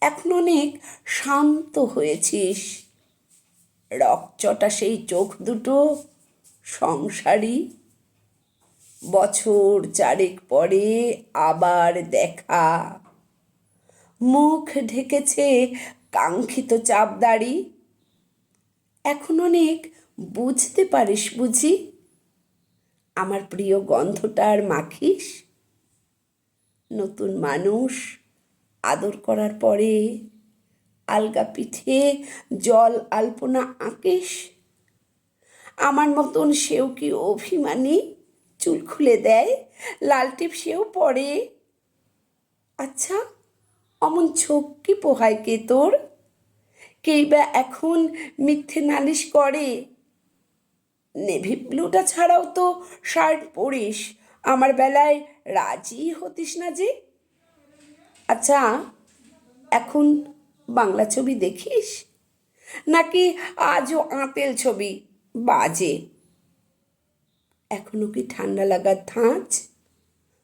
এখন অনেক শান্ত হয়েছিস। রকচটা সেই চোখ দুটো, সংসারী। বছর চারেক পরে আবার দেখা। মুখ ঢেকেছে কাঙ্ক্ষিত চাপদাড়ি। এখন অনেক বুঝতে পারিস বুঝি? আমার প্রিয় গন্ধটার মাখিস? নতুন মানুষ। আদর করার পরে আলগা পিঠে জল আলপনা আঁকিস। আমার মতন সেও কি অভিমানী? চুল খুলে দেয়, লাল টিপ সেও পরে। আচ্ছা অমন ছোপ কি পোহায় কে তোর? কেই বা এখন মিথ্যে নালিশ করে? নেভি ব্লুটা ছাড়াও তো শার্ট পরিস। আমার বেলায় রাজি হতিস না যে? আচ্ছা এখন বাংলা ছবি দেখিস? নাকি আজও আঁতেল ছবি বাজে? এখনও কি ঠান্ডা লাগার ধাঁচ?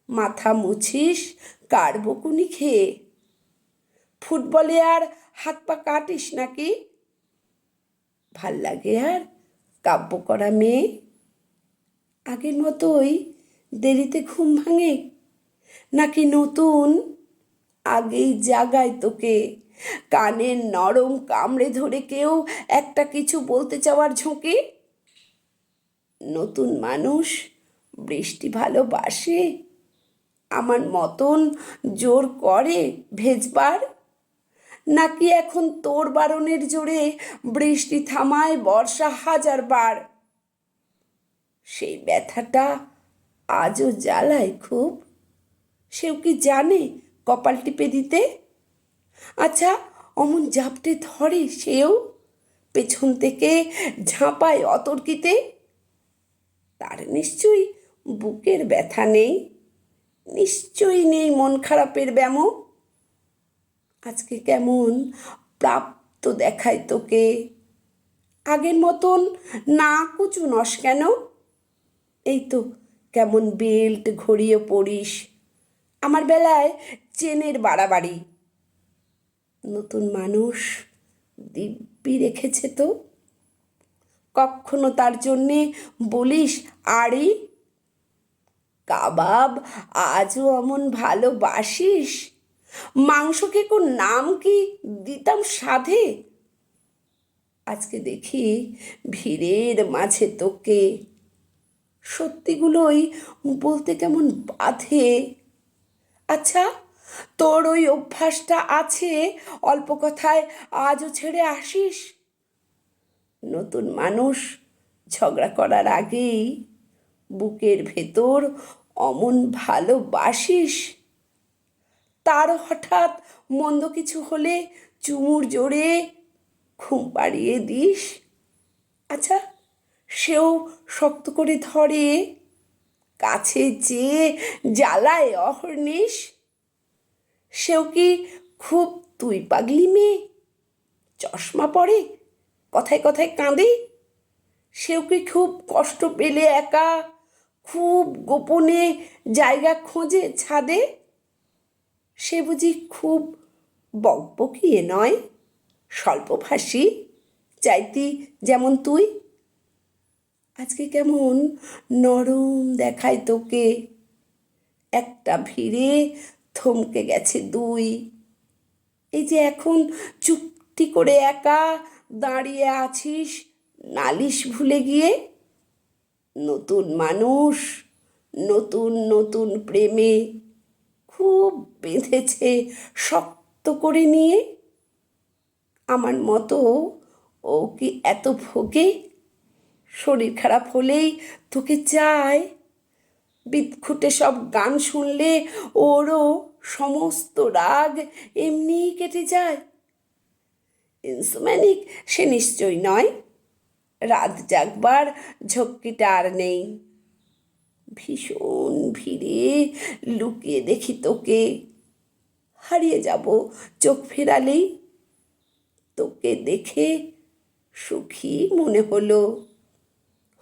মাথা মুছিস, কার বকুনি খেয়ে? ফুটবলে আর হাত পা কাটিস নাকি? ভালো লাগে আর কাব্য করা মেয়ে? আগের মতোই দেরিতে ঘুম ভাঙে? নাকি নতুন আগেই জাগায় তোকে। কানের নরম কামড়ে ধরে কেউ একটা কিছু বলতে চাওয়ার ঝোঁকে? নতুন মানুষ, বৃষ্টি ভালোবাসে, আমার মতন জোর করে ভেজবার? নাকি এখন তোর বারণের জোরে বৃষ্টি থামায় বর্ষা হাজার বার সেই ব্যথাটা আজও জ্বালায় খুব। সেও কি জানে কপাল টিপে দিতে? আচ্ছা অমন জাপটে ধরে সেও পেছন থেকে ঝাঁপায় অতর্কিতে? তার নিশ্চয়ই বুকের ব্যথা নেই। নিশ্চয়ই নেই মন খারাপের ব্যামো। আজকে কেমন প্রাপ্ত দেখায় তোকে? আগের মতন না কুচু নস কেন? এই তো কেমন বেল্ট ঘড়িয়ে পড়িস। আমার বেলায় চেনের বাড়াবাড়ি। নতুন মানুষ দিব্যি রেখেছে তো। কখনো তার জন্যে বলিস আড়ি কাবাব, আজও অমন ভালোবাসিস? মাংসকে কোন নাম কি দিতাম সাধে? আজকে দেখি ভিড়ের মাঝে তোকে। সত্যিগুলোই বলতে কেমন বাধে। আচ্ছা তোর ওই অভ্যাসটা আছে? অল্প কথায় আজও ছেড়ে আসিস? নতুন মানুষ ঝগড়া করার আগেই বুকের ভেতর অমন ভালোবাসিস? তার হঠাৎ মন্দ কিছু হলে চুমুর জোরে ঘুম পাড়িয়ে দিস। আচ্ছা সেও শক্ত করে ধরে। কাছে যেয়ে জ্বালায় অহর্নিশ। সেও কি খুব তুই পাগলি মেয়ে? চশমা পরে, কথায় কথায় কাঁদে। সেও কি খুব কষ্ট পেলে একা, খুব গোপনে জায়গা খোঁজে ছাদে? সে বুঝি খুব বকবকিয়ে নয়, স্বল্পভাষী, চাইতি যেমন তুই। আজকে কেমন নরম দেখায় তোকে? একটা ভিড়ে থমকে গেছে দুই। এই যে এখন চুপটি করে একা দাঁড়িয়ে আছিস, নালিশ ভুলে গিয়ে? নতুন মানুষ, নতুন নতুন প্রেমে খুব বেঁধেছে শক্ত করে নিয়ে। আমার মতো ও কি এত ভোগে? শরীর খারাপ হলেই তোকে চায়। বিদঘুটে সব গান শুনলে ওরও সমস্ত রাগ এমনিই কেটে যায়। ইনসুম্যানিক সে নিশ্চয় নয়। রাত জাগবার ঝক্কিটা আর নেই। ভীষণ ভিড়ে লুকিয়ে দেখি তোকে। হারিয়ে যাব চোখ ফেরালেই। তোকে দেখে সুখী মনে হলো।